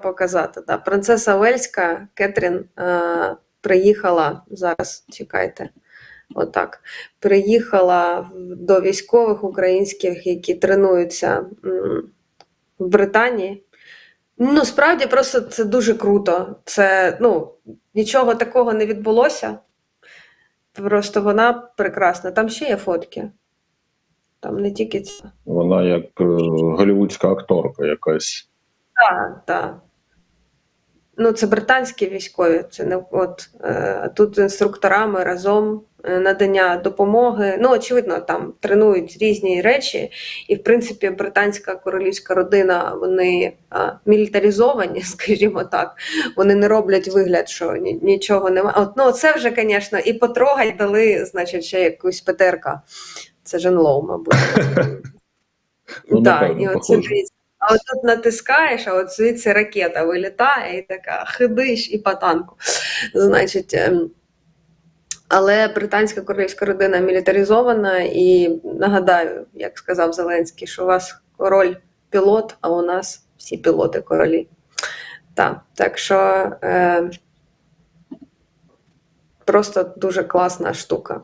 показати. Да. Принцеса Вельська Кетрін е, приїхала зараз. Чекайте. Отак. Приїхала до військових українських, які тренуються в Британії. Ну, справді, просто це дуже круто. Це ну, нічого такого не відбулося. Просто вона прекрасна. Там ще є фотки. Там не тільки це. Вона як е, голівудська акторка якась. Так, так. Ну, це британські військові, це не от е, тут з інструкторами разом е, надання допомоги. Ну, очевидно, там тренують різні речі, і в принципі британська королівська родина вони мілітаризовані, скажімо так. Вони не роблять вигляд, що ні, нічого немає. От, ну, це вже, звісно, і потрогать дали, значить, ще якусь ПТРК. Це Женлоу, мабуть. Ну, Так, і оце. А от тут натискаєш, а от звідси ракета вилітає і така хидиш і по танку. Значить, ем, але британська королівська родина мілітаризована, і нагадаю, як сказав Зеленський, що у вас король пілот, а у нас всі пілоти королі. Так, так що е, просто дуже класна штука.